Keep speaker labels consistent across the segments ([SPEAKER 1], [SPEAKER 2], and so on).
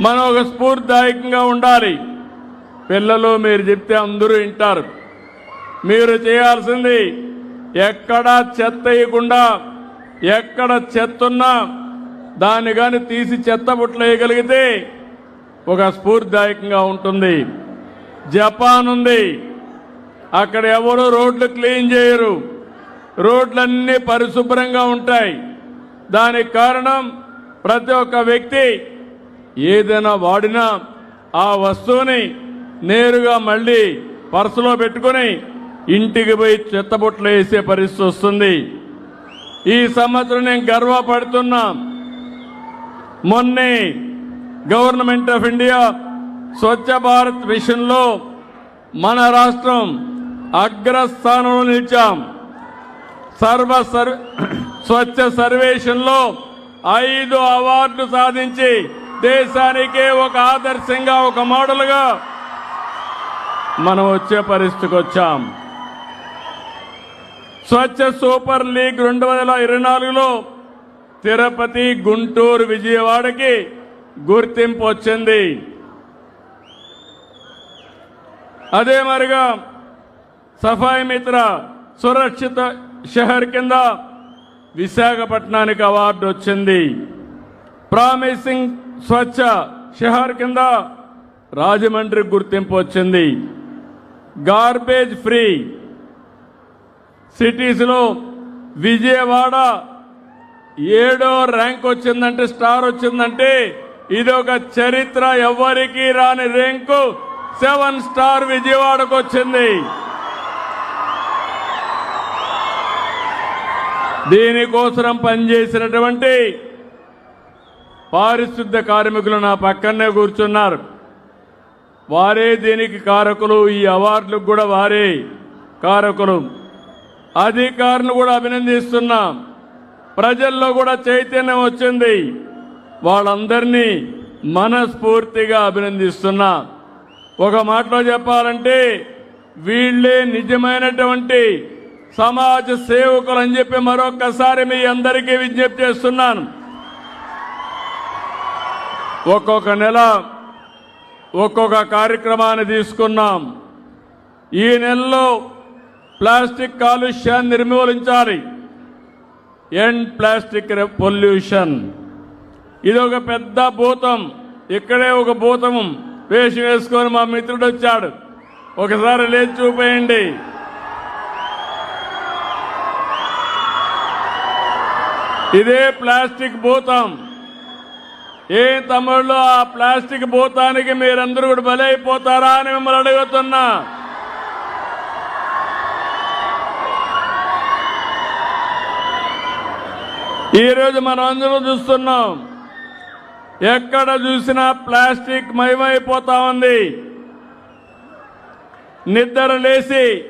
[SPEAKER 1] మనం ఒక స్ఫూర్తిదాయకంగా ఉండాలి. పిల్లలు మీరు చెప్తే అందరూ వింటారు. మీరు చేయాల్సింది ఎక్కడ చెత్త వేయకుండా ఎక్కడ చెత్త ఉన్నా దాన్ని కానీ తీసి చెత్త బుట్టలు వేయగలిగితే ఒక స్ఫూర్తిదాయకంగా ఉంటుంది. జపాన్ ఉంది. అక్కడ ఎవరు రోడ్లు క్లీన్ చేయరు. రోడ్లన్నీ పరిశుభ్రంగా ఉంటాయి. దానికి కారణం ప్రతి ఒక్క వ్యక్తి ఏదైనా వాడినా ఆ వస్తువుని నేరుగా మళ్ళీ పర్సులో పెట్టుకొని ఇంటికి పోయి చెత్తబుట్లు వేసే పరిస్థితి వస్తుంది. ఈ సంవత్సరం నేను గర్వపడుతున్నా. మొన్నే government of India Swachh Bharat మిషన్లో మన రాష్ట్రం అగ్రస్థానంలో నిలిచాం. సర్వ సర్వ స్వచ్ఛ సర్వేషన్లో ఐదు అవార్డులు సాధించి దేశానికే ఒక ఆదర్శంగా ఒక మోడల్గా మనం వచ్చే పరిస్థితికి వచ్చాం. స్వచ్ఛ సూపర్ లీగ్ రెండు వందల ఇరవై నాలుగులో తిరుపతి గుంటూరు విజయవాడకి గుర్తింపు వచ్చింది. అదే మరిగా సఫాయి మిత్ర సురక్షిత షహర్ కింద విశాఖపట్నానికి అవార్డు వచ్చింది. ప్రామిసింగ్ స్వచ్ఛ షిహార్ కింద రాజమండ్రికి గుర్తింపు వచ్చింది. Garbage free. సిటీస్లో విజయవాడ ఏడో ర్యాంక్ వచ్చిందంటే స్టార్ వచ్చిందంటే ఇది ఒక చరిత్ర ఎవ్వరికీ రాని ర్యాంకు సెవెన్ స్టార్ విజయవాడకు వచ్చింది. దీనికోసం పనిచేసినటువంటి పారిశుద్ధ కార్మికులు నా పక్కనే కూర్చున్నారు. వారే దీనికి కారకులు ఈ అవార్డులకు కూడా వారే కారకులు. అధికారులు కూడా అభినందిస్తున్నాం. ప్రజల్లో కూడా చైతన్యం వచ్చింది. వాళ్ళందరినీ మనస్ఫూర్తిగా అభినందిస్తున్నా. ఒక మాటలో చెప్పాలంటే వీళ్ళే నిజమైనటువంటి సమాజ సేవకులు అని చెప్పి మరొక్కసారి మీ అందరికీ విజ్ఞప్తి చేస్తున్నాను. ఒక్కొక్క నెల ఒక్కొక్క కార్యక్రమాన్ని తీసుకున్నాం. ఈ నెలలో ప్లాస్టిక్ కాలుష్యాన్ని నిర్మూలించాలి. ఎండ్ ప్లాస్టిక్ పొల్యూషన్ ఇది ఒక పెద్ద భూతం. ఇక్కడే ఒక భూతం వేషం వేసుకొని మా మిత్రుడు వచ్చాడు. ఒకసారి లేచి చూపేయండి. ఇదే ప్లాస్టిక్ భూతం. ఏ తమ్ముళ్ళు ఆ ప్లాస్టిక్ భూతానికి మీరందరూ కూడా బలైపోతారా అని మిమ్మల్ని అడుగుతున్నా. ఈరోజు మనం అందరం చూస్తున్నాం. ఎక్కడ చూసినా ప్లాస్టిక్ మయమైపోతా ఉంది. నిద్ర లేచి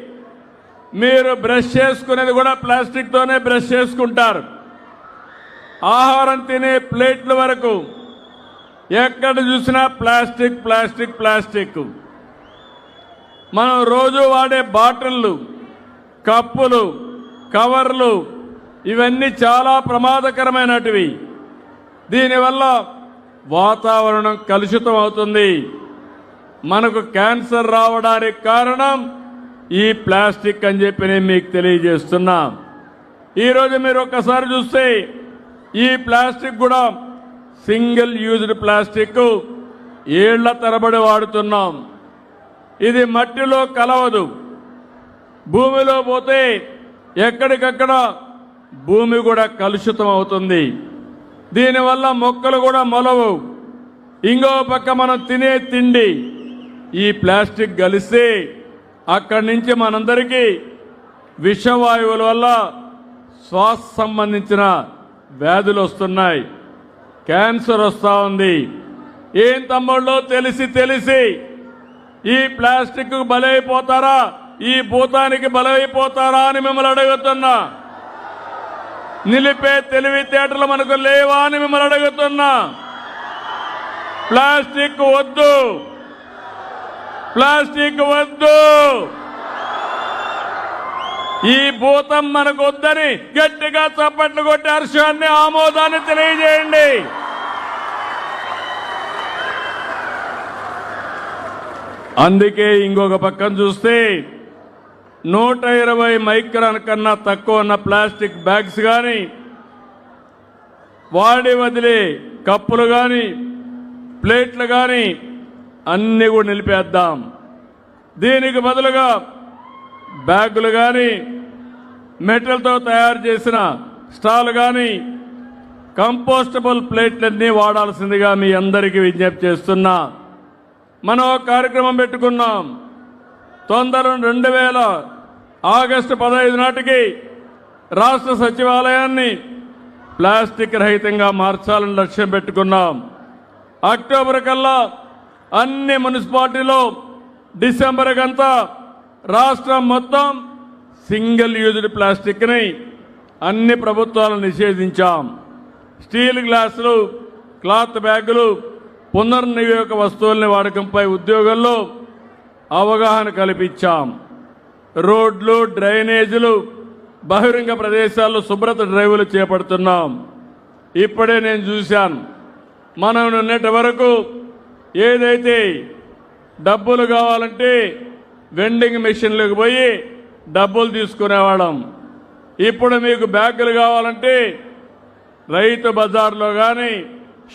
[SPEAKER 1] మీరు బ్రష్ చేసుకునేది కూడా ప్లాస్టిక్తోనే బ్రష్ చేసుకుంటారు. ఆహారం తినే ప్లేట్ల వరకు ఎక్కడ చూసినా ప్లాస్టిక్ ప్లాస్టిక్ ప్లాస్టిక్. మనం రోజు వాడే బాటిళ్ళు కప్పులు కవర్లు ఇవన్నీ చాలా ప్రమాదకరమైనటివి. దీనివల్ల వాతావరణం కలుషితం అవుతుంది. మనకు క్యాన్సర్ రావడానికి కారణం ఈ ప్లాస్టిక్ అని చెప్పి నేను మీకు తెలియజేస్తున్నా. ఈరోజు మీరు ఒక్కసారి చూస్తే ఈ ప్లాస్టిక్ కూడా సింగిల్ యూజ్డ్ ప్లాస్టిక్ ఏళ్ళ తరబడి వాడుతున్నాం. ఇది మట్టిలో కలవదు. భూమిలో పోతే ఎక్కడికక్కడ భూమి కూడా కలుషితం అవుతుంది. దీనివల్ల మొక్కలు కూడా మొలవు. ఇంకో పక్క మనం తినే తిండి. ఈ ప్లాస్టిక్ కలిస్తే అక్కడి నుంచి మనందరికీ విషవాయువుల వల్ల శ్వాస సంబంధించిన వ్యాధులు వస్తున్నాయి. క్యాన్సర్ వస్తూ ఉంది. ఏం తమ్ముళ్ళు? తెలిసి తెలిసి. ఈ ప్లాస్టిక్ బలైపోతారా? ఈ భూతానికి బలైపోతారా అని మిమ్మల్ని అడుగుతున్నా. నిలిపే తెలివితేటలు మనకు లేవా అని మిమ్మల్ని అడుగుతున్నా. ప్లాస్టిక్ వద్దు. ప్లాస్టిక్ వద్దు. ఈ భూతం మనకు వద్దని గట్టిగా చప్పట్లు కొట్టి హర్షాన్ని ఆమోదాన్ని తెలియజేయండి. అందుకే ఇంకొక పక్కన చూస్తే నూట ఇరవై మైక్రాన్ కన్నా తక్కువ ఉన్న ప్లాస్టిక్ బ్యాగ్స్ కానీ వాడి వదిలే కప్పులు కానీ ప్లేట్లు కానీ అన్నీ కూడా నిలిపేద్దాం. దీనికి బదులుగా బ్యాగులు కానీ మెటల్తో తయారు చేసిన స్టాల్ కానీ కంపోస్టబుల్ ప్లేట్లన్నీ వాడాల్సిందిగా మీ అందరికీ విజ్ఞప్తి చేస్తున్నా. మనం ఒక కార్యక్రమం పెట్టుకున్నాం. తొందర రెండు వేల ఆగస్టు పదహైదు నాటికి రాష్ట్ర సచివాలయాన్ని ప్లాస్టిక్ రహితంగా మార్చాలని లక్ష్యం పెట్టుకున్నాం. అక్టోబర్ కల్లా అన్ని మున్సిపాలిటీలో డిసెంబర్ కంతా రాష్ట్రం మొత్తం సింగిల్ యూజ్డ్ ప్లాస్టిక్ని అన్ని ప్రభుత్వాలు నిషేధించాం. స్టీల్ గ్లాసులు క్లాత్ బ్యాగులు పునర్నియోగ వస్తువుల్ని వాడకంపై ఉద్యోగంలో అవగాహన కల్పించాం. రోడ్లు డ్రైనేజీలు బహిరంగ ప్రదేశాల్లో శుభ్రత డ్రైవులు చేపడుతున్నాం. ఇప్పుడే నేను చూశాను. మనం నిన్నటి వరకు ఏదైతే డబ్బులు కావాలంటే వెండింగ్ మెషిన్లకు పోయి డబ్బులు తీసుకునేవాళ్ళం. ఇప్పుడు మీకు బ్యాగులు కావాలంటే రైతు బజార్లో కానీ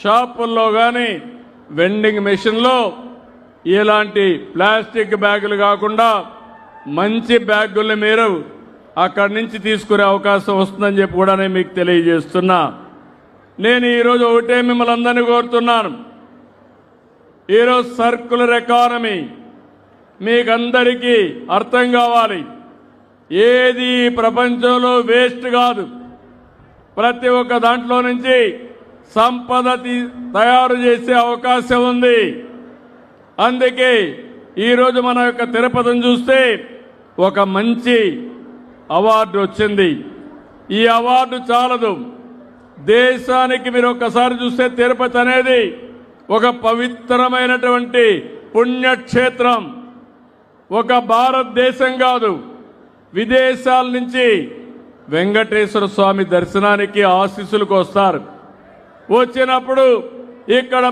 [SPEAKER 1] షాపుల్లో కానీ వెండింగ్ మెషిన్లో ఇలాంటి ప్లాస్టిక్ బ్యాగులు కాకుండా మంచి బ్యాగుల్ని మీరు అక్కడి నుంచి తీసుకునే అవకాశం వస్తుందని చెప్పి కూడా నేను మీకు తెలియజేస్తున్నా. నేను ఈరోజు ఒకటే మిమ్మల్ని అందరినీ కోరుతున్నాను. ఈరోజు సర్కులర్ ఎకానమీ మీకందరికీ అర్థం కావాలి. ఏది ప్రపంచంలో వేస్ట్ కాదు. ప్రతి ఒక్క దాంట్లో నుంచి సంపద తయారు చేసే అవకాశం ఉంది. అందుకే ఈరోజు మన యొక్క తిరుపతిని చూస్తే ఒక మంచి అవార్డు వచ్చింది. ఈ అవార్డు చాలదు. దేశానికి మీరు ఒక్కసారి చూస్తే తిరుపతి అనేది ఒక పవిత్రమైనటువంటి పుణ్యక్షేత్రం. ఒక భారతదేశం కాదు. విదేశాల నుంచి వెంకటేశ్వర స్వామి దర్శనానికి ఆశీస్సులకు వస్తారు. వచ్చినప్పుడు ఇక్కడ